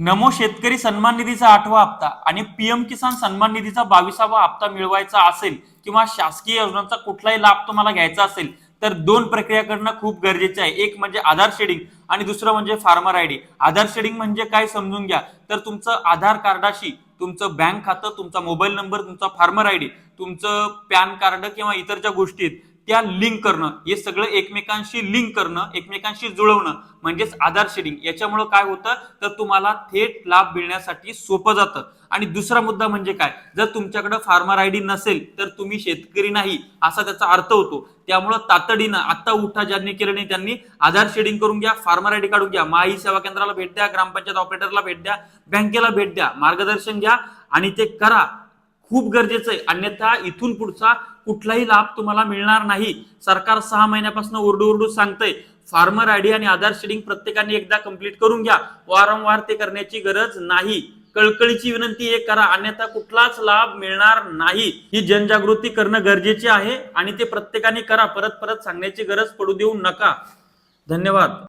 नमो शेतकरी सन्मान निधीचा आठवा हप्ता आणि पीएम किसान सन्मान निधीचा बावीसावा हप्ता मिळवायचा असेल किंवा शासकीय योजनांचा कुठलाही लाभ तुम्हाला घ्यायचा असेल तर दोन प्रक्रिया करणं खूप गरजेचं आहे. एक म्हणजे आधार शेडिंग आणि दुसरं म्हणजे फार्मर आयडी आधार शेडिंग म्हणजे काय समजून घ्या. तर तुमचं आधार कार्डाशी तुमचं बँक खातं तुमचा मोबाईल नंबर तुमचा फार्मर आयडी तुमचं पॅन कार्ड किंवा इतर ज्या गोष्टी आहेत त्या लिंक करणं हे सगळं एकमेकांशी लिंक करणं एकमेकांशी जुळवणं म्हणजेच आधार शेडिंग याच्यामुळं काय होतं? तर तुम्हाला थेट लाभ मिळण्यासाठी सोपं जातं. आणि दुसरा मुद्दा म्हणजे काय? जर तुमच्याकडे फार्मर आयडी नसेल तर तुम्ही शेतकरी नाही असा त्याचा अर्थ होतो. त्यामुळं तातडीनं आता उठा ज्यांनी केलं नाही त्यांनी आधार शेडिंग करून घ्या फार्मर आयडी काढून घ्या माही सेवा केंद्राला भेट द्या ग्रामपंचायत ऑपरेटरला भेट द्या बँकेला भेट द्या मार्गदर्शन घ्या आणि ते करा. खूप गरजेचं आहे. अन्यथा इथून पुढचा कुठलाही लाभ तुम्हाला मिळणार नाही. सरकार सहा महिन्यापासून ओरडू ओरडू सांगतंय. फार्मर आयडी आणि आधार शेडिंग प्रत्येकाने एकदा कंप्लीट करून घ्या. वारंवार ते करण्याची गरज नाही. कळकळीची विनंती हे करा. अन्यथा कुठलाच लाभ मिळणार नाही. ही जनजागृती करणं गरजेचे आहे आणि ते प्रत्येकाने करा. परत परत सांगण्याची गरज पडू देऊ नका. धन्यवाद.